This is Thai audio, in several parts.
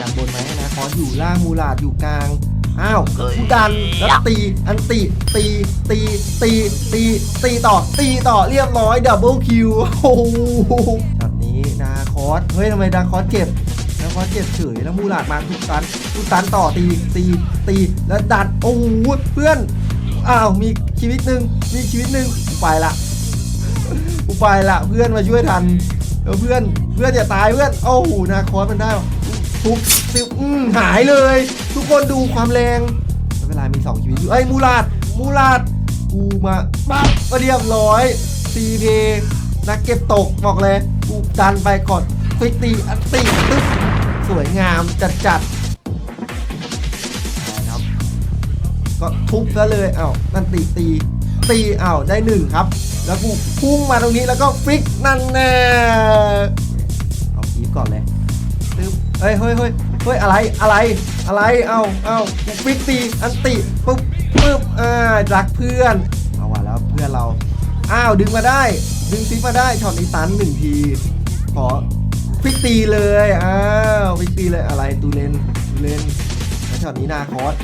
การบนไหมนะคอสอยู่ล่างมูลาดอยู่กลาง อ้าวกูดันแล้วตีอันตีตีตีตีตีตีต่อตีต่อเรียบร้อยดับเบิลคิวโอ้โหแบบนี้ดาคอสเฮ้ยทำไมดาคอสเจ็บดาคอสเจ็บเฉยแล้วมูลาดมาทุกตันทุกตันต่อตีตีตีแล้วดันโอ้โหเพื่อนอ้าวมีชีวิตหนึ่งมีชีวิตหนึ่งไปละกูไปละเพื่อนมาช่วยทันเออเพื่อนเพื่อนอย่าตายเพื่อนโอ้โหนาคอสมันได้วะ ทุบติวอืมหายเลย ทุกคนดูความแรงเป็นไรมีสองชีวิตอยู่เอ้ยมูลาดมูลาดกูมาปั๊บก็เรียบร้อยซีเพนักเก็บตกบอกเลยกูดันไปกดฟิกตีอันตีตึ๊บสวยงามจัดจัดนะครับก็ทุบซะเลยอ้าวนั่นตีตีตีอ้าวได้หนึ่งครับ แล้วกูพุ่งมาตรงนี้แล้วก็ฟิกนั่นแน่เอาคีบก่อนเลย เฮ้ยเฮ้ยเฮ้ยเฮ้ยอะไรอะไรอะไรเอาเอาฟิกตีอันติปุ๊บปุ๊บอ่ารักเพื่อนเอาว่ะแล้วเพื่อนเราอ้าวดึงมาได้ ดึงซิมาได้ช็อตนี้ตันหนึ่งทีขอฟิกตีเลยอ้าวฟิกตีเลยอะไรตูเลนตูเลน ช็อตนี้นาคอส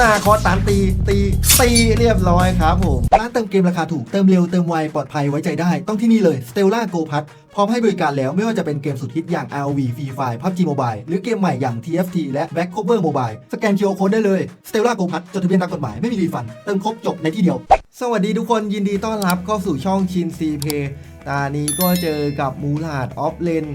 นาคอสตามตีตีตีเรียบร้อยครับผม ร้านเติมเกมราคาถูกเติมเร็วเติมไวปลอดภัยไว้ใจได้ ต้องที่นี่เลย Stella Go p a s พร้อมให้บริการแล้วไม่ว่าจะเป็นเกมสุดฮิตอย่าง ROV Free Fire PUBG Mobile หรือเกมใหม่อย่าง TFT และ Back Cover Mobile สแกน QR Code ได้เลย Stella Go p a s จดทะเบียนตามกฎหมายไม่มีรีฟันเติมครบจบในที่เดียว สวัสดีทุกคนยินดีต้อนรับเข้าสู่ช่องชินซีเพตานี้ก็เจอกับมูลาดออฟเลน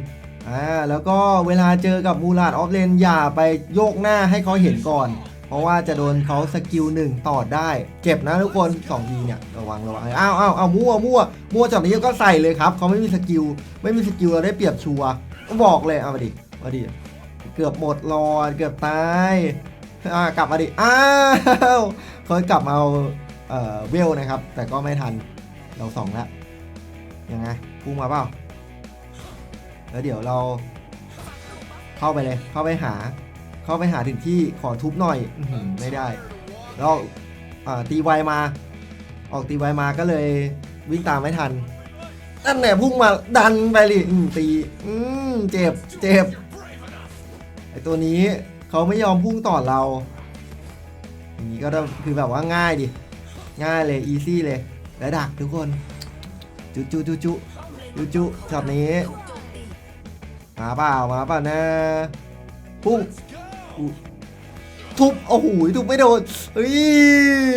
อ่าแล้วก็เวลาเจอกับมูลาดออฟเลนอย่าไปโยกหน้าให้เขาเห็นก่อน เพราะว่าจะโดนเขาสกิลหนึ่งต่อได้ เจ็บนะทุกคน2ทีเนี่ยระวังระวังอ้าวอ้าวอ้าวมั่วมั่วมั่วจากนี้ก็ใส่เลยครับเขาไม่มีสกิลไม่มีสกิลเราได้เปรียบชัวร์บอกเลยเอามาดิมาดิเกือบหมดรอดเกือบตายอ่ากลับมาดิอ้าวเขากลับมาเอาเอ่อเวลนะครับ แต่ก็ไม่ทันเราสองแล้วยังไงพุ่งมาเปล่า แล้วเดี๋ยวเรา เข้าไปเลย เข้าไปหา เข้าไปหาถึงที่ขอทุบหน่อยอื้อหือไม่ได้ แล้วอ่าตีไวมา ออกตีไวมาก็เลยวิ่งตามไม่ทันนั่นแหละพุ่งมาดันไปเลยอืมตีอืมเจ็บเจ็บไอตัวนี้เขาไม่ยอมพุ่งต่อเราอย่างนี้ก็ต้องคือแบบว่าง่ายดิ ง่ายเลยอีซี่เลย และดักทุกคน จุจุจุจุจุจุช็อตนี้ มาเปล่ามาเปล่านะพุ่งทุบโอ้โหทุบไม่โดนเฮ้ย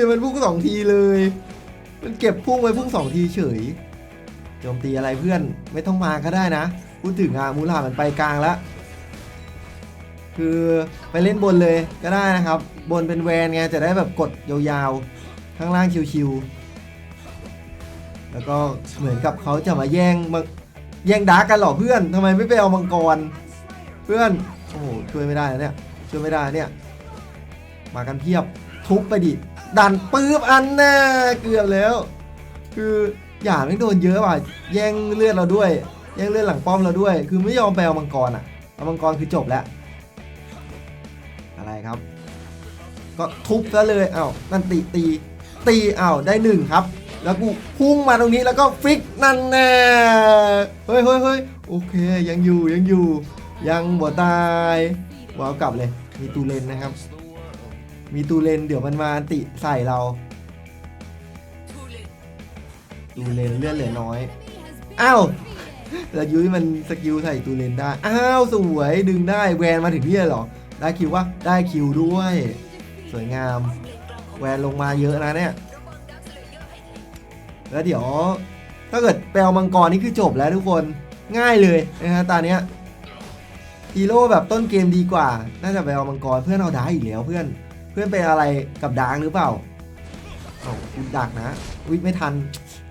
มันพุ่งสองทีเลย มันเก็บพุ่งไว้พุ่งสองทีเฉยโจมตีอะไรเพื่อนไม่ต้องมาก็ได้นะพูดถึงอะมูลามันไปกลางแล้วคือไปเล่นบนเลยก็ได้นะครับ บนเป็นแวนไงจะได้แบบกดยาวๆข้างล่างชิวๆแล้วก็เหมือนกับเขาจะมาแย่งมา แย่งดาร์กกันเหรอเพื่อนทำไมไม่ไปเอามังกร เพื่อนโอ้โหช่วยไม่ได้เนี่ยช่วยไม่ได้เนี่ย มากันเพียบทุบไปดิดันปื๊บอันแน่เกือบแล้ว คืออย่าไม่โดนเยอะว่ะแย่งเลือดเราด้วย แย่งเลือดหลังป้อมเราด้วย คือไม่ยอมไปเอามังกรอะเอามังกรคือจบแล้ว อะไรครับ ก็ทุบซะเลยเอ้านั่นตีตีตีเอ้าได้หนึ่งครับ แล้วกูพุ่งมาตรงนี้แล้วก็ฟิกนั่นแน่เฮ้ยเฮ้ยเฮ้ยโอเคยังอยู่ยังอยู่ ยังบ่ตายวาวกลับเลย มีตูเลนนะครับ มีตูเลนเดี๋ยวมันมาติใส่เรา ตูเลนเลือดเหลือน้อยอ้าวแล้วยุ้ยมันสกิลใส่ตูเลนได้ อ้าวสวยดึงได้แวนมาถึงนี่เลยเหรอ ได้คิววะได้คิวด้วย สวยงาม แวนลงมาเยอะนะเนี่ย แล้วเดี๋ยว ถ้าเกิดไปเอามังกรนี่คือจบแล้วทุกคนง่ายเลยนะฮะตอนเนี้ยฮีโร่แบบต้นเกมดีกว่า น่าจะไปเอามังกรเพื่อนเอาดาอีกแล้วเพื่อน เพื่อนไปอะไรกับดาร์กหรือเปล่าโอ้าคุณดักนะวิไม่ทัน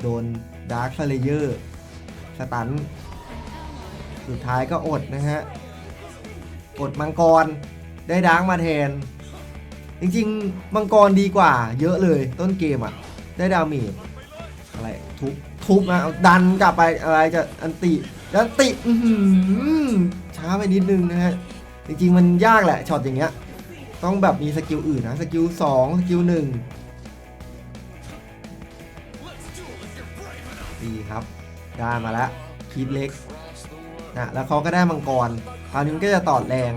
โดนดาร์กเลเยอร์สตัน สุดท้ายก็อดนะฮะ อดมังกรได้ดาร์กมาแทน จริงๆ มังกรดีกว่า เยอะเลยต้นเกมอะ ได้ดาเมจ อะไรทุบทุบนะเอาดันกลับไปอะไรจะอันติแล้วติช้าไปนิดนึงนะฮะจริงๆมันยากแหละช็อตอย่างเงี้ยต้องแบบมีสกิลอื่นนะสกิลสองสกิลหนึ่งดีครับได้มาแล้วคีบเล็กนะแล้วเขาก็ได้มังกรคราวนี้มันก็จะตอดแรง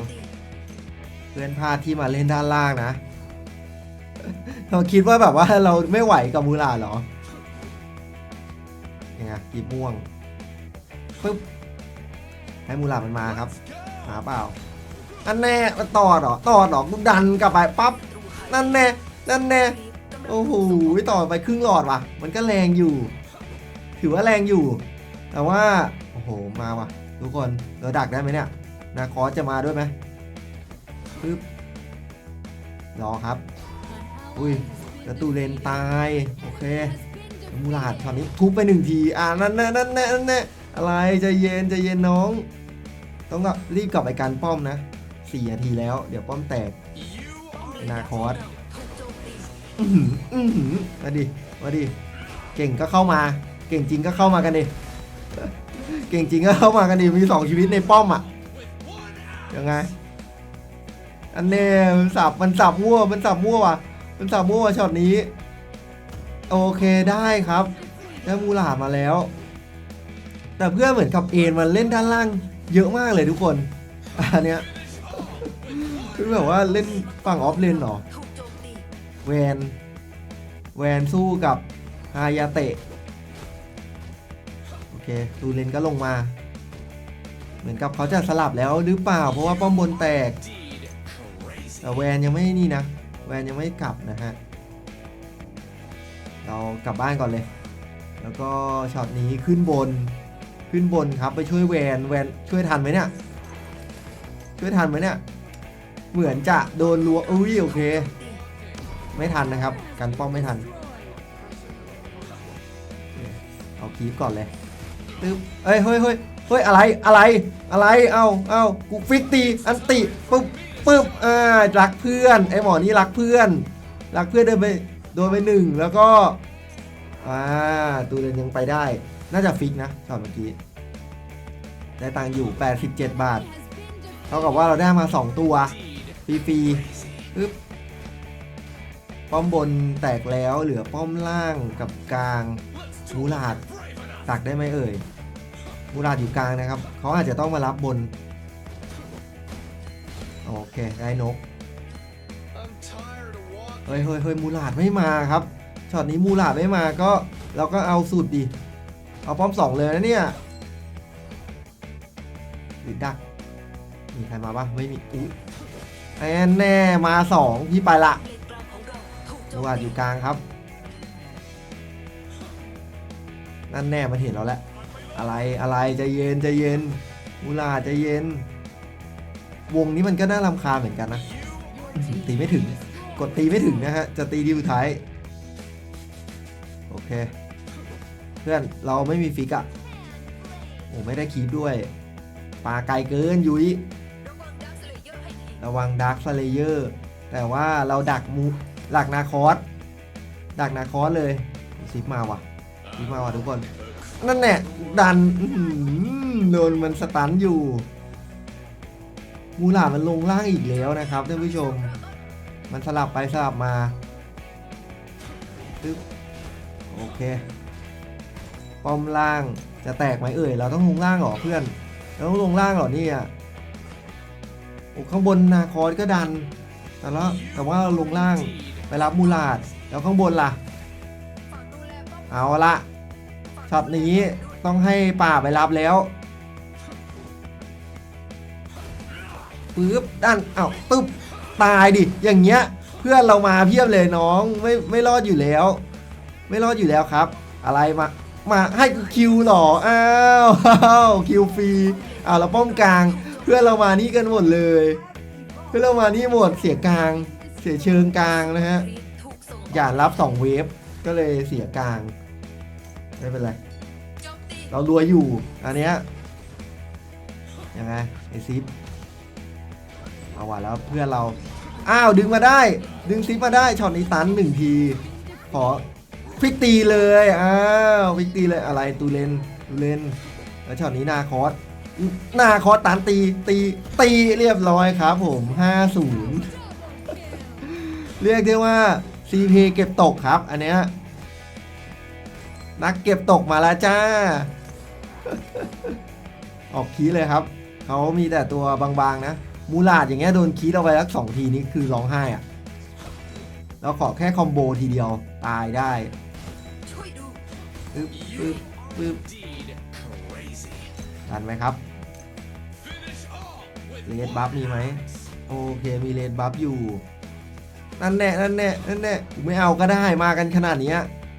เพื่อนพลาดที่มาเล่นด้านล่างนะเราคิดว่าแบบว่าเราไม่ไหวกับมูลาเหรอ ยังไงกีบม่วงปึ๊บให้มูลามันมาครับ หาเปล่า อันแน่มันต่อเหรอต่อเหรอกูดันกลับไปปั๊บนั่นแน่นั่นแน่โอ้โหต่อไปครึ่งหลอดว่ะ มันก็แรงอยู่ ถือว่าแรงอยู่ แต่ว่าโอ้โหมาว่ะ ทุกคนเราดักได้ไหมเนี่ยนาคอสจะมาด้วยไหมปึ๊บรอครับ อุ้ยแล้วตูเลนตาย โอเค มูลาดช็อตนี้ทุบไปหนึ่งทีอ่านั่นแน่นั่นแน่นั่นแน่อะไรใจเย็นใจเย็นน้อง ต้องก็รีบกลับไปการป้อมนะสี่นาทีแล้ว เดี๋ยวป้อมแตกนาคอสอือหืออือหือมาดิมาดิเก่งก็เข้ามา เก่งจริงก็เข้ามากันดิเก่งจริงก็เข้ามากันดิมีสองชีวิตในป้อมอะยังไงอันเนี้มันสับมันสับมั่วมันสับมั่วว่ะมันสับมั่วว่ะช็อตนี้ โอเคได้ครับได้มูหลามาแล้ว แต่เพื่อนเหมือนกับเอ็นมันเล่นด้านล่างเยอะมากเลยทุกคนอันเนี้ยคือแบบว่าเล่นฝั่งออฟเลนหรอแวนแวนสู้กับฮายาเตะโอเคตูเลนก็ลงมา เหมือนกับเขาจะสลับแล้วหรือเปล่า เพราะว่าป้อมบนแตกแต่แวนยังไม่นี่นะ แวนยังไม่กลับนะฮะ เรากลับบ้านก่อนเลย แล้วก็ช็อตนี้ขึ้นบน ขึ้นบนครับไปช่วยแวนแวนช่วยทันไหมเนี่ยช่วยทันไหมเนี่ยเหมือนจะโดนลัวอุ้ยโอเค ไม่ทันนะครับกันป้อมไม่ทันเอาคีบก่อนเลยตึ๊บเอ้ยเฮ้ยเฮ้ยเฮ้ยอะไรอะไรอะไรเอาเอากูฟิกตีอันติปึ๊บปึ๊บอ่ารักเพื่อนไอหมอนี่รักเพื่อน รักเพื่อนเดินไป โดนไปหนึ่งแล้วก็อ่าตูเรนยังไปได้ น่าจะฟิกนะช็อตเมื่อกี้ได้ตังค์อยู่ 87 บาท เท่ากับว่าเราได้มา 2 ตัวฟรีๆปึ๊บป้อมบนแตกแล้วเหลือป้อมล่างกับกลางมูลาดตักได้ไหมเอ่ยมูลาดอยู่กลางนะครับ เขาอาจจะต้องมารับบน โอเค ได้นก เฮ้ยเฮ้ยเฮ้ยมูลาดไม่มาครับช็อตนี้มูลาดไม่มาก็เราก็เอาสุดดิเอาป้อมสองเลยนะเนี่ยหรือดักมีใครมาปะไม่มีอุ้ยแอนแน่มาสองพี่ไปละมูลาดอยู่กลางครับนั่นแน่มันเห็นเราแล้วอะไรอะไรใจเย็นใจเย็นมูลาดใจเย็น วงนี้มันก็น่ารำคาญเหมือนกันนะตีไม่ถึง กดตีไม่ถึงนะฮะ จะตีดีสุดท้าย โอเค เพื่อนเราไม่มีฟิกอะโอ้ไม่ได้คีบด้วยปลาไกลเกินยุ้ยระวังดาร์คสเลเยอร์แต่ว่าเราดักมูหลักนาคอสดักนาคอสเลยซิปมาว่ะซิปมาว่ะทุกคน นั่นแหละดันโดนมันสตันอยู่ มูหลามันลงล่างอีกแล้วนะครับท่านผู้ชม มันสลับไปสลับมาตึ๊บโอเค ป้อมล่างจะแตกไหมเอ่ย เราต้องลงล่างเหรอเพื่อน เราต้องลงล่างเหรอเนี่ยโอ้ข้างบนนาคอสก็ดัน แต่ละแต่ว่าเราลงล่างไปรับมูลาด แล้วข้างบนล่ะ เอาละช็อตนี้ต้องให้ป่าไปรับแล้วปึ๊บด้านเอ้าตึ๊บ ตายดิ อย่างเงี้ย เพื่อนเรามาเพียบเลยน้อง ไม่ไม่รอดอยู่แล้ว ไม่รอดอยู่แล้วครับ อะไรมา มาให้กูคิวหรออ้าวอ้าวคิวฟรี อ้าวเราป้อมกลาง เพื่อนเรามานี่กันหมดเลย เพื่อนเรามานี่หมดเสียกลาง เสียเชิงกลางนะฮะ อย่ารับสองเวฟ ก็เลยเสียกลาง ไม่เป็นไร เรารวยอยู่ อันเนี้ยยังไงไอซิป เอาว่ะแล้วเพื่อนเรา อ้าวดึงมาได้ ดึงซิปมาได้ช็อตนี้ตันหนึ่งทีขอฟิกตีเลยอ้าวฟิกตีเลยอะไรตูเลนตูเลนแล้วช็อตนี้นาคอสนาคอสตันตีตีตีเรียบร้อยครับผม 5-0 เรียกได้ว่า CP เก็บตกครับ อันเนี้ยนักเก็บตกมาแล้วจ้า ออกคีย์เลยครับ เขามีแต่ตัวบางๆนะ มูลาดอย่างเงี้ยโดนคีดเอาไปสักสองทีนี่คือร้องไห้อะเราขอแค่คอมโบทีเดียวตายได้ปึ๊บปึ๊บปึ๊บทันไหมครับเลดบัฟมีไหมโอเคมีเลดบัฟอยู่นั่นแน่นั่นแน่นั่นแน่กูไม่เอาก็ได้มากันขนาดนี้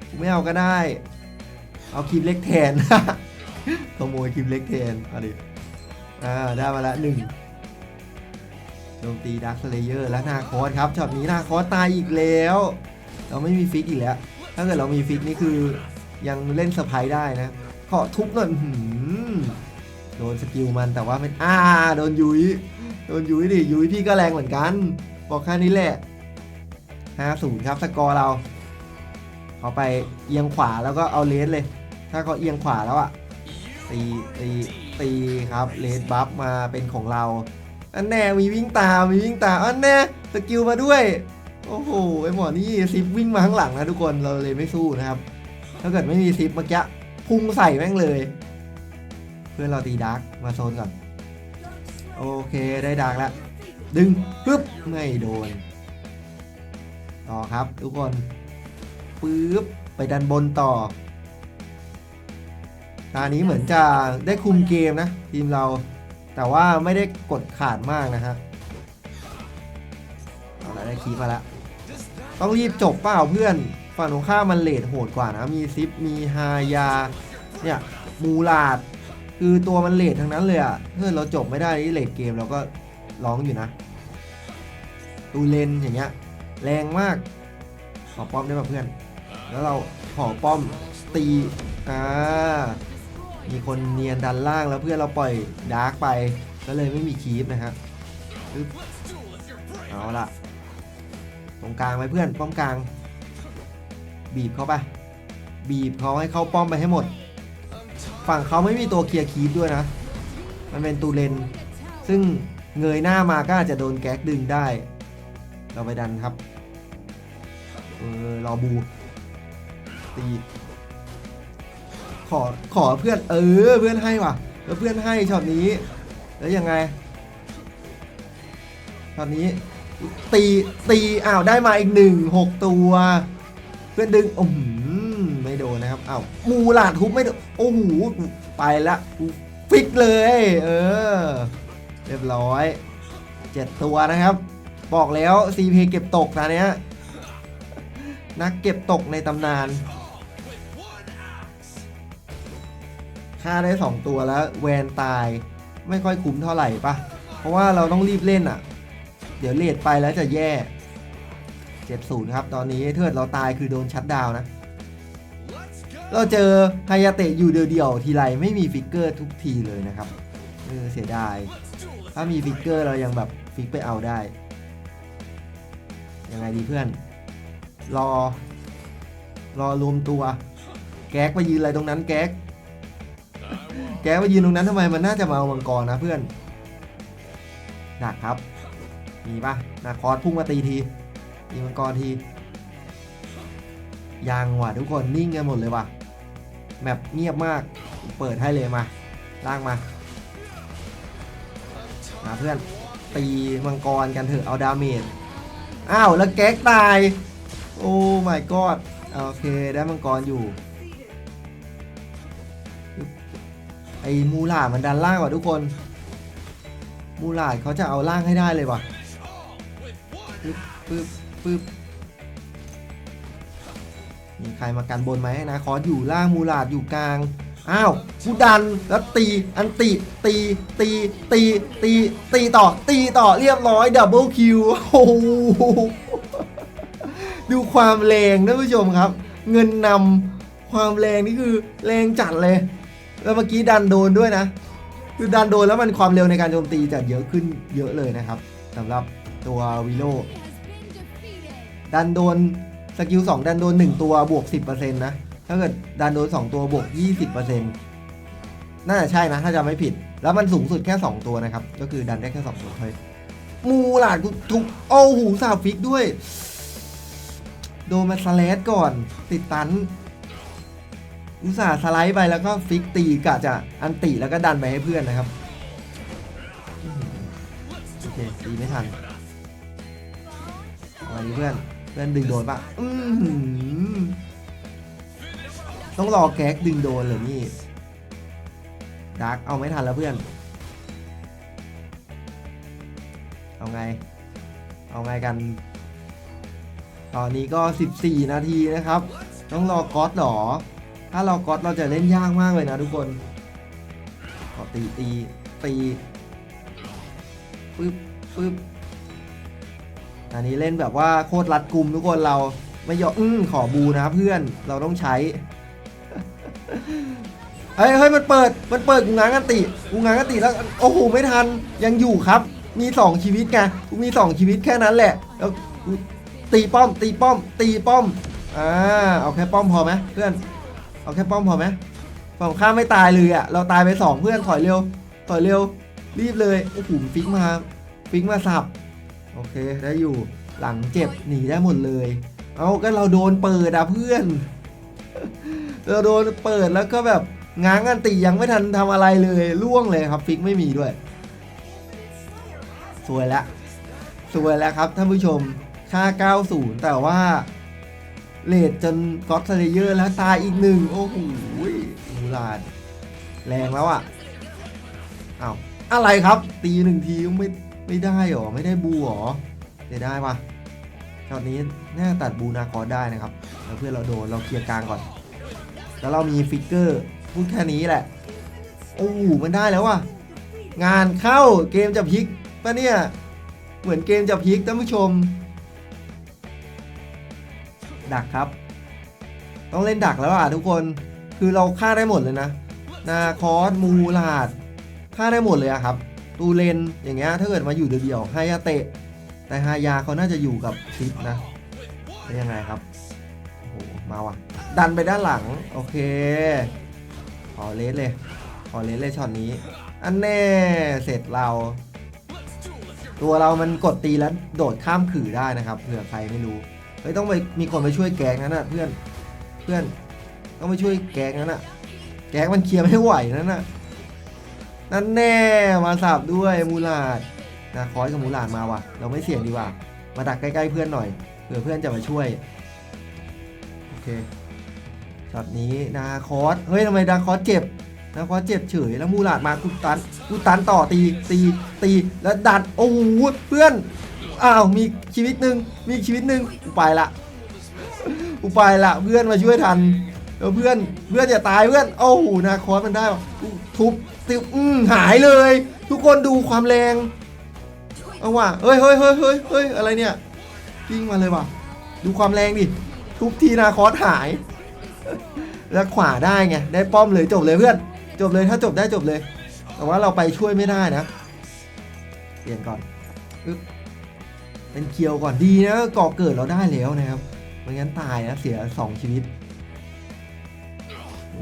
กูไม่เอาก็ได้ เอาคลิปเล็กแทนขโมยคลิปเล็กแทนเอาดิอ่าได้มาละหนึ่ง จมตีดักเลเยอร์และนาคอสครับช็อตนี้นาคอสตายอีกแล้ว เราไม่มีฟิกอีกแล้ว ถ้าเกิดเรามีฟิกนี่คือยังเล่นสไปได้นะขอทุบหน่อยโดนสกิลมันแต่ว่าเป็นอ่าโดนยุยโดนยุยดิยุยพี่ก็แรงเหมือนกัน บอกแค่นี้แหละ5-0ครับสกอร์เราเขาไปเอียงขวาแล้วก็เอาเลสเลย ถ้าเขาเอียงขวาแล้วอะตีตีตีครับเลสบัฟมาเป็นของเรา อันแน่มีวิ่งตามมีวิ่งตามอันแน่สกิลมาด้วย โอ้โหไอหมอนี่ซิปวิ่งมาข้างหลังนะทุกคนเราเลยไม่สู้นะครับ ถ้าเกิดไม่มีซิปเมื่อกี้พุ่งใส่แม่งเลย เพื่อนเราตีดาร์กมาโซนก่อนโอเคได้ดาร์กแล้วดึงปึ๊บไม่โดนต่อครับทุกคนปึ๊บไปดันบนต่อตานี้เหมือนจะได้คุมเกมนะ ทีมเรา แต่ว่าไม่ได้กดขาดมากนะฮะเอาละได้คีย์มาแล้วต้องรีบจบเปล่าเพื่อน ฝั่งตรงข้ามมันเลดโหดกว่านะ มีซิป มีฮายา เนี่ยมูลาด คือตัวมันเลดทั้งนั้นเลยอะเพื่อนเราจบไม่ได้ที่เลดเกมเราก็ร้องอยู่นะ ตูเลนอย่างเงี้ย แรงมากขอป้อมได้ป่ะเพื่อน แล้วเราขอป้อมตี อ่า มีคนเนียนดันล่างแล้วเพื่อนเราปล่อยดาร์กไป ก็เลยไม่มีคีฟนะฮะปึ๊บเอาละตรงกลางไว้เพื่อนป้อมกลาง บีบเขาไป บีบเขาให้เข้าป้อมไปให้หมด ฝั่งเขาไม่มีตัวเคลียร์คีฟด้วยนะ มันเป็นตูเลน ซึ่งเงยหน้ามาก็อาจจะโดนแก๊กดึงได้ เราไปดันครับ เออรอบูตี ขอขอเพื่อนเออเพื่อนให้ว่ะแล้วเพื่อนให้ช็อตนี้ แล้วยังไงช็อตนี้ตีตีอ้าวได้มาอีกหนึ่งหกตัว เพื่อนดึงอ้โหไม่โดนนะครับอ้าวมูหลาดทุบไม่โดนโอ้โหไปละฟิกเลย เออ เรียบร้อยเจ็ดตัวนะครับ บอกแล้ว CP เก็บตกนะเนี้ยนักเก็บตกในตำนาน ฆ่าได้ 2 ตัวแล้วแวนตายไม่ค่อยคุ้มเท่าไหร่ปะเพราะว่าเราต้องรีบเล่นอะ เดี๋ยวเลดไปแล้วจะแย่70ครับ ตอนนี้เทิดเราตายคือโดนชัดดาวน์นะ เราเจอไฮยาเตะอยู่เดียวๆทีไรไม่มีฟิกเกอร์ทุกทีเลยนะครับเออเสียดาย ถ้ามีฟิกเกอร์เรายังแบบฟิกไปเอาได้ ยังไงดีเพื่อน รอ รอรวมตัว แก๊กไปยืนอะไรตรงนั้นแก๊ก แก๊กไปยืนตรงนั้นทำไมมันน่าจะมาเอามังกรนะเพื่อนดักครับ มีปะนาคอสพุ่งมาตีทีตีมังกรทียังว่ะทุกคนนิ่งกันหมดเลยว่ะแมปเงียบมากเปิดให้เลยมาล่างมามาเพื่อนตีมังกรกันเถอะเอาดาเมจอ้าวแล้วแก๊กตาย โอ้ my god โอเคได้มังกรอยู่ อ้มูลาดมันดันล่างว่ะทุกคน มูลาดเขาจะเอาล่างให้ได้เลยว่ะปึ๊บปึ๊บปึ๊บมีใครมากันบนไหมนะคอสอยู่ล่างมูลาดอยู่กลาง อ้าวกูดันแล้วตีอันตีตีตีตีตีตีต่อ ตีต่อเรียบร้อยดับเบิลคิวโอ้ดูความแรงนะผู้ชมครับ เงินนำความแรงนี่คือแรงจัดเลย แล้วเมื่อกี้ดันโดนด้วยนะ คือดันโดนแล้วมันความเร็วในการโจมตีจะเยอะขึ้นเยอะเลยนะครับสำหรับตัววิโลดันโดนสกิล2ดันโดน 1 ตัวบวก 10%นะ ถ้าเกิดดันโดน 2 ตัวบวก 20%น่าจะใช่นะถ้าจำไม่ผิด แล้วมันสูงสุดแค่ 2 ตัวนะครับ ก็คือดันได้แค่ 2 ตัวเท่านั้นมูหลาดกูทุกโอ้หูสาฟิกด้วย โดนมาสแลดก่อน ติดตัน อุตส่าห์สไลด์ไปแล้วก็ฟิกตีกะจะอันติแล้วก็ดันไปให้เพื่อนนะครับโอเคตีไม่ทันเอาอันนี้เพื่อนเพื่อนดึงโดนปะอือหือต้องรอแก๊กดึงโดนเลยนี่ดักเอาไม่ทันแล้วเพื่อน เอาไง เอาไงกัน ตอนนี้ก็ 14 นาทีนะครับ ต้องรอก๊อตหรอ ถ้าเราก๊อตเราจะเล่นยากมากเลยนะทุกคนขอตีตีตีปึ๊บปึ๊บอันนี้เล่นแบบว่าโคตรรัดกุมทุกคนเราไม่ยอมอื้อขอบูนะเพื่อนเราต้องใช้เฮ้ยเฮ้ยมันเปิดมันเปิดกูง้างกันติกูง้างกันติแล้วโอ้โหไม่ทันยังอยู่ครับ มีสองชีวิตไงกูมีสองชีวิตแค่นั้นแหละแล้วตีป้อมตีป้อม ตีป้อมอ่าเอาแค่ป้อมพอไหมเพื่อน เอาแค่ป้อมพอไหมฝั่งข้ามไม่ตายเลยอะ เราตายไปสองเพื่อนถอยเร็ว ถอยเร็ว รีบเลย โอ้โหฟิกมา ฟิกมาสับ โอเค ได้อยู่ หลังเจ็บหนีได้หมดเลย เอาก็เราโดนเปิดอะเพื่อน เราโดนเปิดแล้วก็แบบง้างกันตียังไม่ทันทำอะไรเลยล่วงเลยครับ ฟิกไม่มีด้วย สวยแล้วสวยแล้วครับท่านผู้ชมค่า 90 แต่ว่า เลดจนก็อตเลเยอร์แล้วตายอีกหนึ่ง โอ้โหมูลาด แรงแล้วอะอ้าวอะไรครับ ตีหนึ่งทีไม่ไม่ได้หรอ ไม่ได้บูหรอเดี๋ยวได้ปะช็อตนี้น่าตัดบูนาคอได้นะครับแล้วเพื่อนเราโดนเราเคลียร์กลางก่อน แล้วเรามีฟิกเกอร์พูดแค่นี้แหละ โอ้โหมันได้แล้วว่ะ งานเข้าเกมจะพลิกปะเนี่ย เหมือนเกมจะพลิกท่านผู้ชม ดักครับ ต้องเล่นดักแล้วอะทุกคนคือเราฆ่าได้หมดเลยนะ นาคอสมูลาดฆ่าได้หมดเลยอะครับ ตูเลนอย่างเงี้ยถ้าเกิดมาอยู่เดียวๆไฮยาเตะ แต่ฮายาเขาน่าจะอยู่กับซิปนะเป็นยังไงครับโอ้โหมาว่ะ ดันไปด้านหลัง โอเคขอเลสเลยขอเลสเลยช็อตนี้ อันแน่เสร็จเรา ตัวเรามันกดตีแล้วโดดข้ามขื่อได้นะครับเผื่อใครไม่รู้ ฮ้ยต้องไปมีคนไปช่วยแกงนั้นน่ะเพื่อนเพื่อนต้องไปช่วยแกงนั้นน่ะแกงมันเคลียร์ไม่ไหวนั่นน่ะนั่นแน่มาสับด้วยมูลาดนะคอยกับมูลาดมาว่ะ เราไม่เสี่ยงดีกว่า มาดักใกล้ๆเพื่อนหน่อยเผื่อเพื่อนจะมาช่วยโอเคช็อตนี้นาคอสเฮ้ยทำไมนาคอสเจ็บนาคอสเจ็บเฉยแล้วมูลาดมากูตันกูตันต่อตีตีตีแล้วดันโอ้โหเพื่อน อ้าวมีชีวิตหนึ่งมีชีวิตหนึ่งกูไปละกูไปละเพื่อนมาช่วยทันแล้วเพื่อนเพื่อนอย่าตายเพื่อนโอ้โหนาคอสมันได้ว่ะทุบติวอืมหายเลย ทุกคนดูความแรงเอาว่ะเฮ้ยเฮ้ยเฮ้ยเฮ้ยเฮ้ยอะไรเนี่ยกิ้งมาเลยว่ะ ดูความแรงดิทุบทีนาคอสหาย แล้วขวาได้ไงได้ป้อมเลยจบเลยเพื่อน จบเลยถ้าจบได้จบเลย แต่ว่าเราไปช่วยไม่ได้นะเปลี่ยนก่อนอึ๊บ เป็นเคียวก่อนดีนะก่อเกิดเราได้แล้วนะครับไม่งั้นตายนะเสียสองชีวิต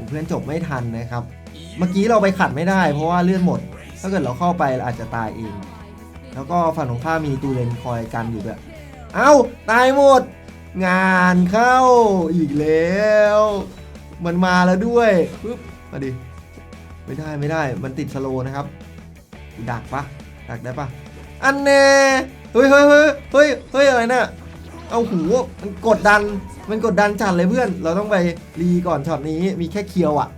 เพื่อนจบไม่ทันนะครับ เมื่อกี้เราไปขัดไม่ได้ เพราะว่าเลื่อนหมด ถ้าเกิดเราเข้าไปเราอาจจะตายเอง แล้วก็ฝั่งของข้ามีตูเลนคอยกันอยู่ด้วยเอ้าตายหมด งานเข้าอีกแล้ว มันมาแล้วด้วยปึ๊บมาดิไม่ได้ไม่ได้มันติดสโลนะครับดักปะดักได้ปะอันแน่ เฮ้ยเฮ้ยเฮ้ยเฮ้ยเฮ้ยอะไรเนี่ยเอาหูมันกดดัน มันกดดันจัดเลยเพื่อน เราต้องไปรีก่อนช็อตนี้ มีแค่เคียวอะ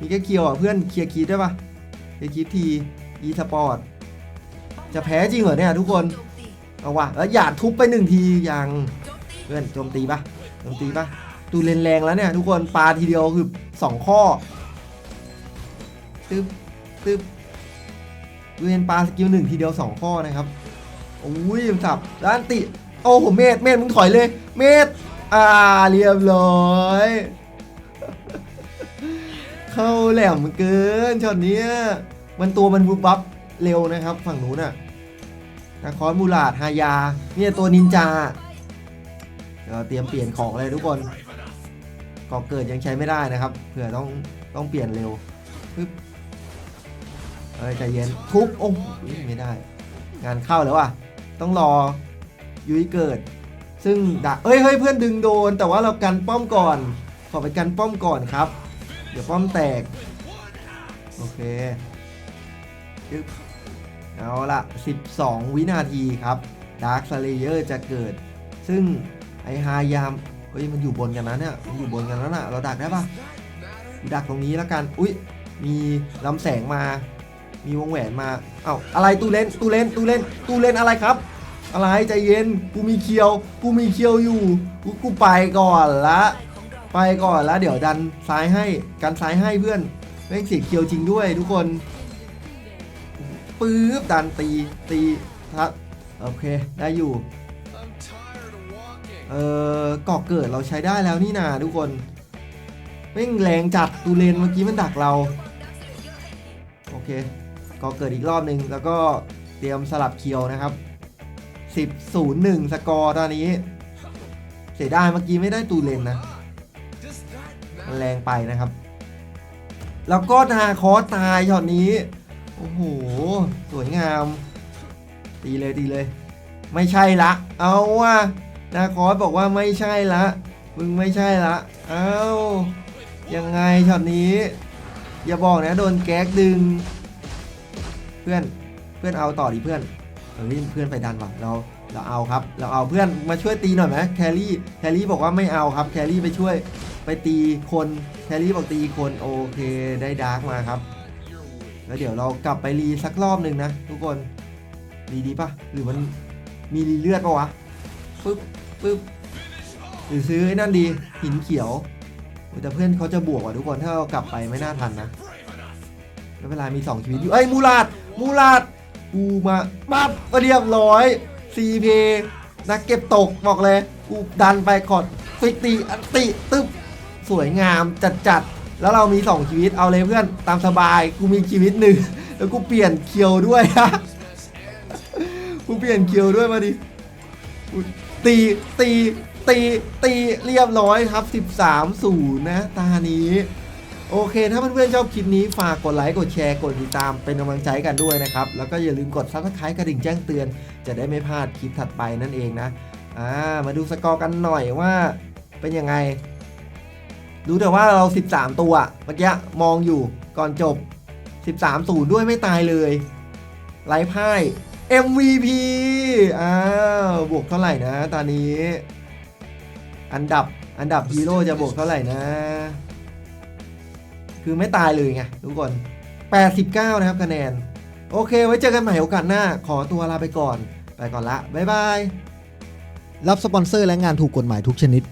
มีแค่เคียวอะเพื่อนเคลียร์คีดได้ปะเคลียร์คีดทีอีสปอร์ต จะแพ้จริงเหรอเนี่ยทุกคน เอาว่ะแล้วอย่าทุบไปหนึ่งทียังเพื่อนโจมตีปะโจมตีปะตูเลนแรงแล้วเนี่ยทุกคนปลาทีเดียวคือสองข้อ ตึ๊บตึ๊บตูเลนปลาสกิลหนึ่งทีเดียวสองข้อนะครับ อ้ยสับด้านติโอ้โหเมธเมธมึงถอยเลย เมธอ่าเรียบร้อย เข้าแหลมเกินช็อตนี้มันตัวมันบุบบับเร็วนะครับ ฝั่งนู้นน่ะนาคอนมูลาดฮายา เนี่ยตัวนินจาเดี๋ยวเตรียมเปลี่ยนของเลยทุกคนก่อเกิดยังใช้ไม่ได้นะครับ เผื่อต้องต้องเปลี่ยนเร็วปึ๊บเอ้ยใจเย็นทุบโอ้ไม่ได้ งานเข้าแล้วอะ ต้องรอยุ้ยเกิด ซึ่งดักเอ้ยเฮ้ยเพื่อนดึงโดน แต่ว่าเรากันป้อมก่อน ขอไปกันป้อมก่อนครับ เดี๋ยวป้อมแตก โอเคเอาละ12 วินาทีครับดาร์คสเลเยอร์จะเกิด ซึ่งไอฮายามเฮ้ยมันอยู่บนกันนะเนี่ยมันอยู่บนกันแล้วน่ะเราดักได้ปะดักตรงนี้แล้วกัน อุ๊ยมีลำแสงมา มีวงแหวนมา เอ้าอะไรตูเลนตูเลนตูเลนตูเลนอะไรครับ อะไรใจเย็นกูมีเคียวกูมีเคียวอยู่กูกูไปก่อนละ ไปก่อนแล้วเดี๋ยวดันซ้ายให้กันซ้ายให้เพื่อนแม่งเสียเคียวจริงด้วยทุกคนปื๊บดันตีตีทัดโอเคได้อยู่เออกอกเกิดเราใช้ได้แล้วนี่นาทุกคนแม่งแรงจัดตูเลนเมื่อกี้มันดักเรา โอเค กอกเกิดอีกรอบหนึ่งแล้วก็เตรียมสลับเคียวนะครับ 10 0 1 สกอร์ตอนนี้ เสียดายเมื่อกี้ไม่ได้ตูเลนนะแรงไปนะครับ แล้วก็นาคอสตายช็อตนี้ โอ้โห สวยงาม ตีเลยตีเลย ไม่ใช่ละ เอาว่ะนาคอสบอกว่าไม่ใช่ละ มึงไม่ใช่ละ เอายังไงช็อตนี้ อย่าบอกนะโดนแก๊กดึง พื่อนเพื่อนเอาต่อดิเพื่อนเฮ้ยเพื่อนไปดันว่ะเราเราเอาครับ เราเอาเพื่อนมาช่วยตีหน่อยไหมแครี่แครี่บอกว่าไม่เอาครับแครี่ไปช่วยไปตีคนแครี่บอกตีคนโอเคได้ดาร์กมาครับ แล้วเดี๋ยวเรากลับไปรีสักรอบหนึ่งนะทุกคนรีดีปะหรือมันมีรีเลือดปะวะปึ๊บปึ๊บหรือซื้อไอ้นั่นดีหินเขียวแต่เพื่อนเขาจะบวกว่ะทุกคนถ้าเรากลับไปไม่น่าทันนะไม่เป็นไรมี 2 ชีวิตอยู่เอ้ยมูลาด มูลาดกูมาปั๊บเรียบร้อย CP นักเก็บตกบอกเลย กูดันไปกดฟิกตีอันติตึ๊บสวยงามจัดจัดๆแล้วเรามี 2 ชีวิตเอาเลยเพื่อนตามสบาย กูมีชีวิตหนึ่งแล้วกูเปลี่ยนเคียวด้วยกูเปลี่ยนเคียวด้วยมาดิตีตีตีตีเรียบร้อยครับ 13 0 นะ ตานี้ โอเค ถ้าเพื่อนๆชอบคลิปนี้ฝากกดไลค์กดแชร์กดติดตามเป็นกำลังใจกันด้วยนะครับ แล้วก็อย่าลืมกดซับสไครต์กระดิ่งแจ้งเตือน จะได้ไม่พลาดคลิปถัดไปนั่นเองนะอ่ามาดูสกอร์กันหน่อยว่าเป็นยังไง รู้แต่ว่าเรา 13 ตัวเมื่อกี้มองอยู่ก่อนจบ 13 0ด้วยไม่ตายเลยไร้พ่าย MVP อ้าวบวกเท่าไหร่นะ ตอนนี้ อันดับอันดับฮีโร่จะบวกเท่าไหร่นะ คือไม่ตายเลยไงทุกคน 89 นะครับคะแนน โอเค ไว้เจอกันใหม่โอกาสหน้า ขอตัวลาไปก่อน ไปก่อนละ บ๊ายบาย รับสปอนเซอร์และงานถูกกฎหมายทุกชนิด